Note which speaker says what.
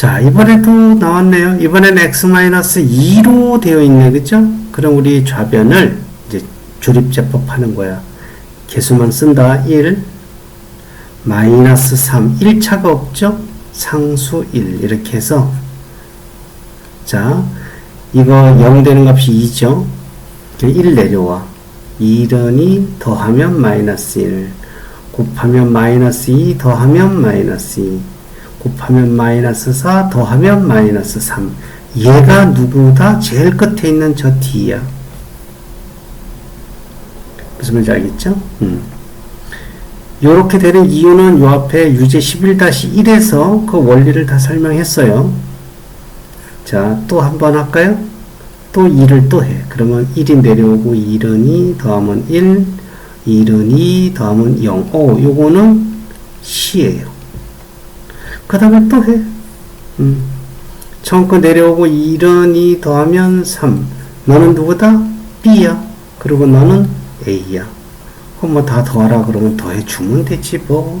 Speaker 1: 자, 이번에도 나왔네요. 이번에는 x-2로 되어 있네. 그죠? 그럼 우리 좌변을 이제 조립제법 하는 거야. 개수만 쓴다. 1, 마이너스 3, 1차가 없죠? 상수 1. 이렇게 해서 자, 이거 0 되는 값이 2죠? 1 내려와. 1은이 더하면 마이너스 1. 곱하면 마이너스 2 더하면 마이너스 2. 곱하면 마이너스 4 더하면 마이너스 3. 얘가 누구다? 제일 끝에 있는 저 D야. 무슨 말인지 알겠죠? 음. 요렇게 되는 이유는 요 앞에 유제 11-1에서 그 원리를 다 설명했어요. 자, 또 한 번 할까요? 또 2를 또 해. 그러면 1이 내려오고 1은 2 더하면 1, 1은 2 더하면 0. 오, 요거는 C예요. 그 다음에 또 해. 음. 처음 거 내려오고 1은 2 더하면 3. 너는 누구다? B야. 그리고 너는 A야. 그럼 뭐 다 더하라 그러면 더해 주면 되지 뭐.